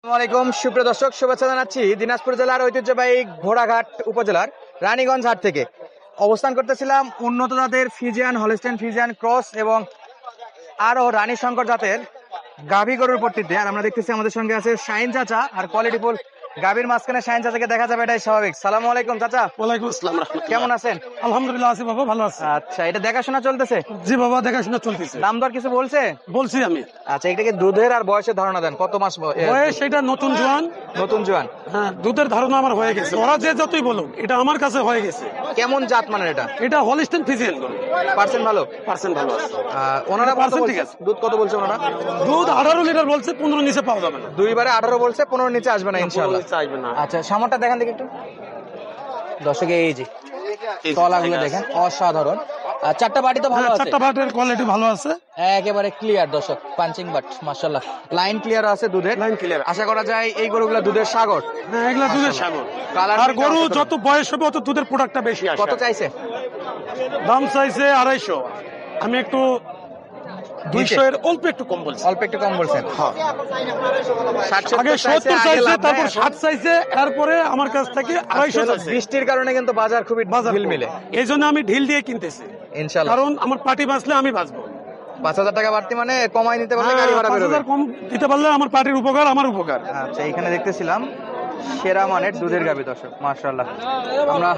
আসসালামু আলাইকুম, সুপ্রিয় দর্শক, শুভেচ্ছা জানাচ্ছি দিনাজপুর জেলার ঐতিহ্যবাহী ঘোড়াঘাট উপজেলার রানীগঞ্জ হাট থেকে। অবস্থান করতেছিলাম উন্নত জাতের ফিজিয়ান, হলিস্টেন ফিজিয়ান ক্রস এবং আরও রানী শঙ্কর জাতের গাভী গরুর পট্টিতে। আর আমরা দেখতেছি আমাদের সঙ্গে আছে শাইন চাচা, আর কোয়ালিটি ফুল গাভীর মাঝখানে চাচাকে দেখা যাবে এটাই স্বাভাবিক। সালাম আলাইকুম চাচা। ওয়ালাইকুম আসসালাম কেমন আছেন? আলহামদুলিল্লাহ আছি বাবা ভালো আছি। আচ্ছা এটা দেখাশোনা চলতেছে? জি বাবা দেখাশোনা চলতেছে। দাম দর কিছু বলছে? বলছি আমি। আচ্ছা এটাকে দুধের আর বয়সের ধারণা দেন কত মাস বয়স? এটা নতুন জোয়ান। নতুন জোয়ান। হ্যাঁ দুধের ধারণা আমার হয়ে গেছে। ওরা যে যতই বলুক এটা আমার কাছে হয়ে গেছে। কেমন জাত মানের এটা? এটা হলিস্টেন ফিজিয়ান পার্সেন্ট ভালো? পার্সেন্ট ভালো আছে। ওনারা বলছে? ঠিক আছে। দুধ কত বলছে ওনারা? দুধ আঠারো লিটার বলছে পনেরো নিচে পাওয়া যাবে না। দুইবারে আঠারো বলছে পনেরো নিচে আসবে না ইনশাল্লাহ চাইবে না। আচ্ছা সামরটা দেখান দেখি একটু। দর্শকে এই যে তলাগুলো দেখেন অসাধারণ। চারটা বাটি তো ভালো হ্যাঁ, আছে। চারটা কোয়ালিটি ভালো আছে। একেবারে ক্লিয়ার দর্শক পাঞ্চিং বাট মাশাল্লাহ লাইন ক্লিয়ার আছে দুধের। লাইন ক্লিয়ার আশা করা যায় এই গরুগুলো দুধের সাগর। হ্যাঁ এগুলা দুধের সাগর। কালার আর গরু যত বয়স হবে অত দুধের প্রোডাক্টটা বেশি আসে কত চাইছে? দাম চাইছে আড়াইশো। আমি একটু দুইশো এর অল্প একটু কম বলছি অল্প একটু কম বলছেন। হ্যাঁ। আগে সত্তর চাইছে, তারপর ষাট চাইছে তারপরে আমার কাছ থেকে আড়াইশো বৃষ্টির কারণে কিন্তু বাজার খুবই বাজার মিলে এই জন্য আমি ঢিল দিয়ে কিনতেছি। ইনশাল্লাহ। কারণ আমার পার্টি বাঁচলে আমি বাঁচবো। পাঁচ হাজার টাকা বাড়তি মানে কমাই নিতে পারলে হ্যাঁ, গাড়ি ভাড়া বেরোবে। কম দিতে পারলে আমার পার্টির উপকার আমার উপকার। আচ্ছা এখানে দেখতেছিলাম সেরা মানের দুধের গাবি দর্শক মার্শাল্লাহ আমরা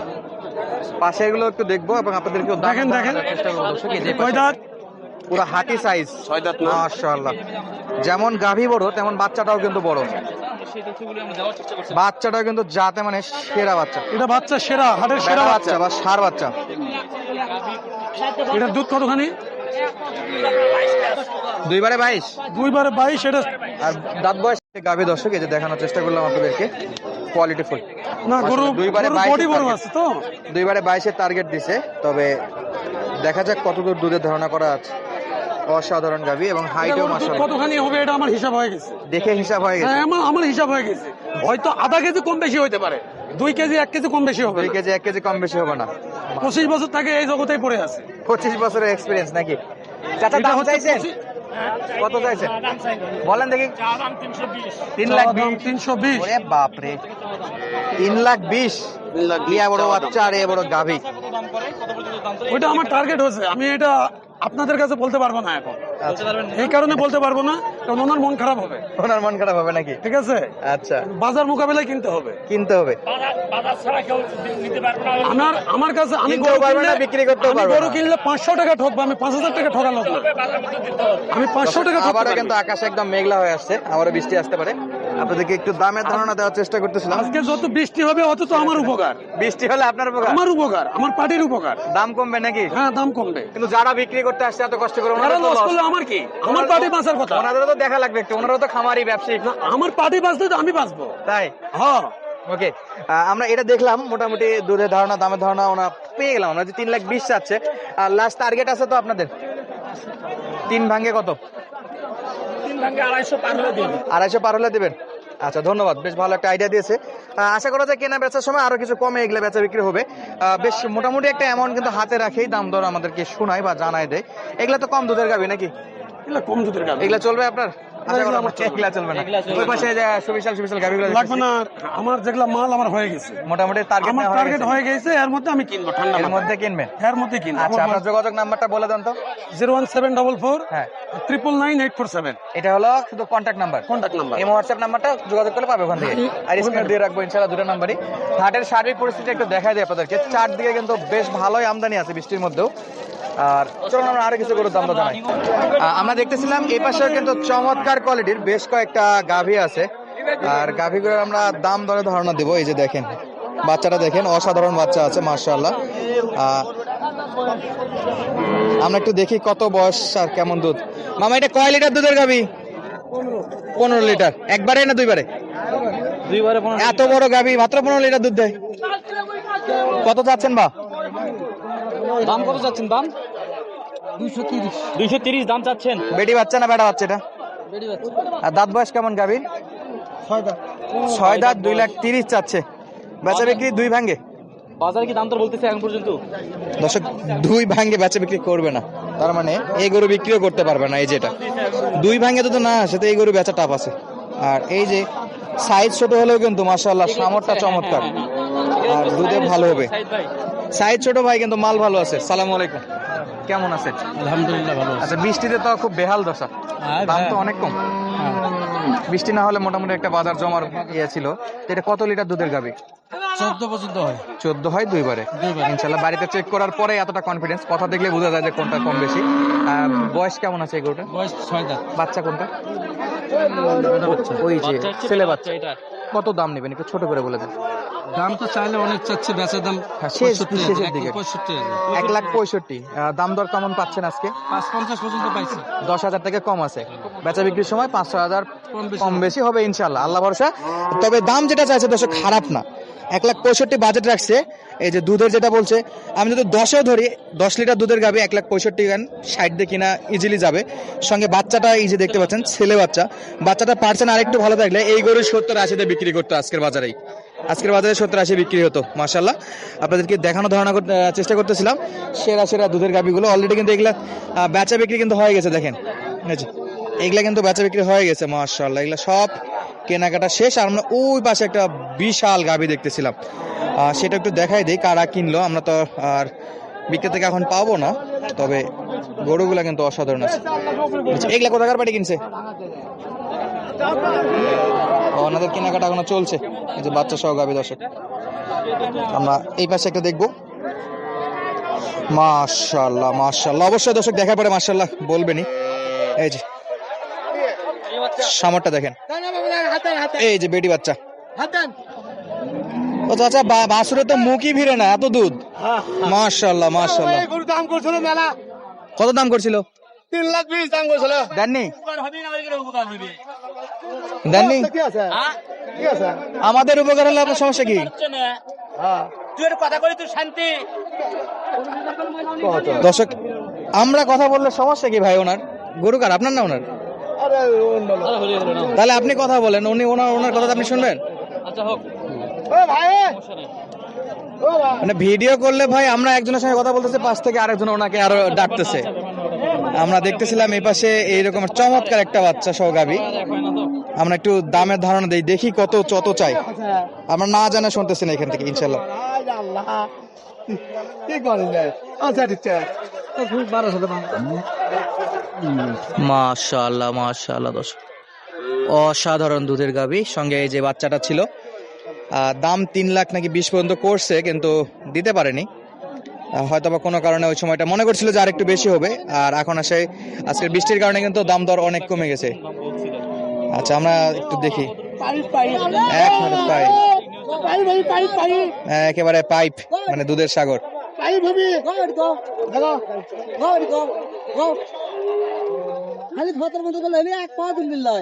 পাশে এগুলো একটু দেখব এবং আপনাদেরকে দেখেন, দেখেন। চেষ্টা করব। দর্শক পুরো হাতি সাইজ ছয় দাঁত যেমন গাভী বড় তেমন বাচ্চাটাও কিন্তু বড়। বাচ্চাটাও কিন্তু জাতে মানে সেরা বাচ্চা। এটা বাচ্চা সেরা হাটের সেরা বাচ্চা বা সার বাচ্চা। এটার দুধ কতখানি দুইবারে বাইশ। দুইবারে বাইশ এটা আর দাঁত বয়স গাভী দর্শক এই যে দেখানোর চেষ্টা করলাম আপনাদেরকে। কোয়ালিটি ফুল না গরু দুইবারে আছে তো। দুইবারে বাইশের টার্গেট দিছে তবে দেখা যাক কতদূর দুধের ধারণা করা আছে। অসাধারণ গাভী এবং হাইটও মাসাল কতখানি হবে এটা আমার হিসাব হয়ে গেছে। দেখে হিসাব হয়ে গেছে। হ্যাঁ আমার আমার হিসাব হয়ে গেছে। হয়তো আধা কেজি কম বেশি হইতে পারে। দুই কেজি এক কেজি কম বেশি হবে দুই কেজি এক কেজি কম বেশি হবে না। পঁচিশ বছর থেকে এই জগতেই পড়ে আছে। পঁচিশ বছরের এক্সপিরিয়েন্স নাকি? চাচা দাম চাইছেন? কত চাইছেন? বলেন দেখি। তিন লাখ তিনশো বিশ। বাপরে। তিন লাখ বিশ। ইয়া বড় বাচ্চা আর এ বড় গাভী। ওইটা আমার টার্গেট হয়েছে। আমি এটা আপনাদের কাছে বলতে পারব না এখন। এই কারণে বলতে পারব না কারণ ওনার মন খারাপ হবে। ওনার মন খারাপ হবে নাকি? ঠিক আছে? আচ্ছা। বাজার মোকাবেলায় কিনতে হবে। কিনতে হবে। আমার আমার কাছে আমি গরু কিনলে- বিক্রি করতেও আমি পারবে গরু কিনলে পাঁচশো টাকা ঠকবো আমি পাঁচ হাজার টাকা ঠকা লোক না আমি পাঁচশো টাকা আবারও কিন্তু আকাশে একদম মেঘলা হয়ে আসছে আবারও বৃষ্টি আসতে পারে। আপনাদেরকে একটু দামের ধারণা দেওয়ার চেষ্টা করতেছিলাম। আজকে যত বৃষ্টি হবে অত তো আমার উপকার। বৃষ্টি হলে আপনার উপকার? আমার উপকার আমার উপকার। দাম কমবে নাকি? হ্যাঁ দাম কমবে। কিন্তু যারা বিক্রি করতে আসছে এত কষ্ট করে ওনারা লস করলে আমার কি? আমার বাঁচার কথা। ওনাদেরও তো দেখা লাগবে একটু ওনারাও তো খামারি ব্যবসায়িক না, আমার বাঁচলে তো আমি বাঁচবো। তাই? হ্যাঁ ওকে আমরা এটা দেখলাম মোটামুটি দুধের ধারণা দামের ধারণা ওনা পেয়ে গেলাম। আমরা যে তিন লাখ বিশ চাচ্ছে আর লাস্ট টার্গেট আছে তো আপনাদের? তিন ভাঙ্গে কত? আড়াইশো পার হলে দেবেন। আচ্ছা ধন্যবাদ বেশ ভালো একটা আইডিয়া দিয়েছে। আশা করা যায় কেনা বেচার সময় আরও কিছু কমে এগুলো বেচা বিক্রি হবে। বেশ মোটামুটি একটা অ্যামাউন্ট কিন্তু হাতে রাখেই দাম দর আমাদেরকে শোনায় বা জানায় দেয়। এগুলো তো কম দুধের গাবি নাকি? এগুলো কম দুধের গাবি। এগুলা চলবে আপনার? আমার যেগুলা মাল আমার হয়ে গেছে। মোটামুটি টার্গেট আমার টার্গেট হয়ে গেছে। এর মধ্যে আমি কিনবো ঠান্ডা এর মধ্যে কিনবে? এর মধ্যে কিনবো আচ্ছা আপনার যোগাযোগ নাম্বারটা বলে দেন তো। Zero one seven double four হ্যাঁ। Triple nine eight four seven এটা হলো শুধু কন্ট্যাক্ট নাম্বার কন্ট্যাক্ট নাম্বার এই হোয়াটসঅ্যাপ নাম্বারটা যোগাযোগ করলে পাবে ওখান থেকে। আর স্ক্রিনে দিয়ে রাখব ইনশাআল্লাহ দুটো নাম্বারই। হাটের সার্বিক পরিস্থিতি একটু দেখা যায় আপনাদেরকে। চারদিকে কিন্তু বেশ ভালোই আমদানি আছে বৃষ্টির মধ্যেও। আর চলুন আমরা আরও কিছু গরুর দাম জানাই। আমরা দেখতেছিলাম এই পাশেও কিন্তু চমৎকার কোয়ালিটির বেশ কয়েকটা গাভী আছে। আর গাভীগুলোর আমরা দাম দরে ধারণা দেবো এই যে দেখেন। বাচ্চাটা দেখেন অসাধারণ বাচ্চা আছে মার্শাল্লাহ আমরা একটু দেখি কত বয়স আর কেমন দুধ। মামা এটা কয় লিটার দুধের গাভী? পনেরো লিটার। একবারে না দুইবারে? দুইবারে এত বড় গাভী মাত্র পনেরো লিটার দুধ দেয়। কত চাচ্ছেন বা? দাম কত চাচ্ছেন দাম দুইশো তিরিশ। দাম চাচ্ছেন। বেটি বাচ্চা না বেটা বাচ্চা এটা? আর দাঁত বয়স কেমন গাভী ছয় দাঁত। দুই লাখ তিরিশ চাচ্ছে। বেচা বিক্রি দুই ভাঙ্গে বাজারে কি দাম তো বলতেছে এখন পর্যন্ত? দর্শক দুই ভাঙ্গে বেচা বিক্রি করবে না। তার মানে এই গরু বিক্রিও করতে পারবে না এই যেটা। দুই ভাঙ্গে তো না সেটা এই গরু বেচা টাপ আছে। আর এই যে সাইজ ছোট হলেও কিন্তু মাশাআল্লাহ সামরটা চমৎকার। আর দুধে ভালো হবে। সাইজ ছোট ভাই কিন্তু মাল ভালো আছে। সালাম আলাইকুম। কেমন আছে আলহামদুলিল্লাহ ভালো আচ্ছা বৃষ্টিতে তো খুব বেহাল দশা। হ্যাঁ, দাম তো হ্যাঁ। অনেক কম। বৃষ্টি না হলে মোটামুটি একটা বাজার জমার ইয়ে ছিল। এটা কত লিটার দুধের গাবি চোদ্দ পর্যন্ত হয়। চোদ্দ হয় দুইবারে? ইনশাল্লাহ বাড়িতে চেক করার পরে এতটা কনফিডেন্স কথা দেখলে বোঝা যায় যে কোনটা কম বেশি। বয়স কেমন আছে এই গরুটা বয়স ছয় বাচ্চা কোনটা? ওই যে ছেলে বাচ্চা। এটা। কত দাম নেবেন? একটু ছোট করে বলে দেন। দাম তো চাইলে অনেক চাচ্ছে বেচার দাম শেষের এক দিকে। লাখ পঁয়ষট্টি এক লাখ পঁয়ষট্টি। দাম দর কেমন পাচ্ছেন আজকে? পাঁচ পঞ্চাশ পর্যন্ত পাইছি। দশ হাজার থেকে কম আছে। বেচা বিক্রির সময় পাঁচশো হাজার কম বেশি কম বেশি হবে ইনশাল্লাহ আল্লাহ ভরসা। তবে দাম যেটা চাইছে দর্শক খারাপ না। এক লাখ পঁয়ষট্টি বাজেট রাখছে। এই যে দুধের যেটা বলছে আমি যদি দশেও ধরি দশ লিটার দুধের গাবে এক লাখ পঁয়ষট্টি গান ষাট দিয়ে কিনা ইজিলি যাবে। সঙ্গে বাচ্চাটা ইজি দেখতে পাচ্ছেন ছেলে বাচ্চা। বাচ্চাটা পার্সেন্ট আরেকটু ভালো থাকলে এই গরু সত্তর আশিতে বিক্রি করতো আজকের বাজারেই। আজকের বাজারে সত্তর আশি বিক্রি হতো মাশাল্লাহ আপনাদেরকে দেখানো ধারণা চেষ্টা করতেছিলাম। সেরা সেরা দুধের গাবিগুলো অলরেডি কিন্তু এগুলা বেচা বিক্রি কিন্তু হয়ে গেছে দেখেন। যে, এগুলা কিন্তু বেচা বিক্রি হয়ে গেছে মাশাল্লাহ এগুলা সব কেনাকাটা শেষ আর আমরা ওই পাশে একটা বিশাল গাবি দেখতেছিলাম। সেটা একটু দেখাই দিই কারা কিনলো আমরা তো আর বিক্রেতাকে এখন পাবো না তবে গরুগুলা কিন্তু অসাধারণ আছে। আচ্ছা, এগুলা কোথাকার বাড়ি কিনছে? ওনাদের কেনাকাটা এখনও চলছে এই যে বাচ্চা সহ গাবি দর্শক। আমরা এই পাশে একটা দেখব। মাশাল্লাহ মাশাল্লাহ অবশ্যই দর্শক দেখার পরে মাশাল্লাহ বলবেনই। এই যে সামরটা দেখেন। এই যে বেটি বাচ্চা। ও চাচা, বা- তো মুখই ভিড়ে না, এত দুধ। মাশাল্লাহ মাশাল্লাহ দাম করছিল মেলা কত দাম করছিল তিন লাখ বিশ দাম করছিল? দেননি? দেননি? আমাদের উপকার হলে আপনার সমস্যা কি? দর্শক, আমরা কথা বললে সমস্যা কি ভাই ওনার? গরু কার? আপনার না ওনার। তাহলে আপনি কথা বলেন উনি ওনার ওনার কথা আপনি শুনবেন? আচ্ছা হোক। ও ভাই মানে ভিডিও করলে ভাই আমরা একজনের সঙ্গে কথা বলতেছি পাশ থেকে আরেকজন ওনাকে আরও ডাকতেছে। আমরা দেখতেছিলাম এই পাশে এইরকম চমৎকার একটা বাচ্চা সহ গাবি আমরা একটু দামের ধারণা দেই দেখি কত চত চাই। আমরা না জানা শুনতেছি না এখান থেকে ইনশাল্লাহ। কি করলে? আচ্ছা মাশাআল্লাহ মাশাআল্লাহ দর্শক। অসাধারণ দুধের গাবি সঙ্গে এই যে বাচ্চাটা ছিল দাম তিন লাখ নাকি বিশ পর্যন্ত করছে কিন্তু দিতে পারেনি। হয়তো বা কোনো কারণে ওই সময়টা মনে করছিল যে আরেকটু বেশি হবে আর এখন আসে আজকের বৃষ্টির কারণে কিন্তু দাম দর অনেক কমে গেছে। আচ্ছা আমরা একটু দেখি। এক একেবারে পাইপ মানে দুধের সাগর।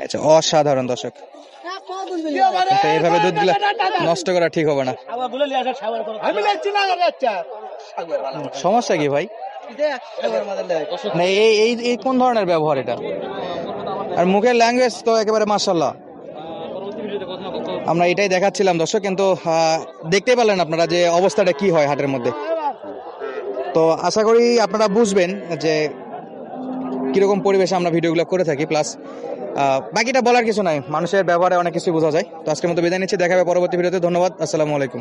আচ্ছা অসাধারণ দর্শক। কিন্তু এইভাবে দুধগুলা নষ্ট করা ঠিক হবে না। আমি লাগছি না আচ্ছা সমস্যা কি ভাই? না এই এই এই কোন ধরনের ব্যবহার এটা? আর মুখের ল্যাঙ্গুয়েজ তো একেবারে মার্শাল্লাহ আমরা এটাই দেখাচ্ছিলাম দর্শক কিন্তু দেখতে দেখতেই পারলেন আপনারা যে অবস্থাটা কি হয় হাটের মধ্যে। তো আশা করি আপনারা বুঝবেন যে কীরকম পরিবেশে আমরা ভিডিওগুলো করে থাকি প্লাস বাকিটা বলার কিছু নাই। মানুষের ব্যবহারে অনেক কিছু বোঝা যায়। তো আজকের মতো বিদায় নিচ্ছি দেখাবে পরবর্তী ভিডিওতে। ধন্যবাদ, আসসালামু আলাইকুম।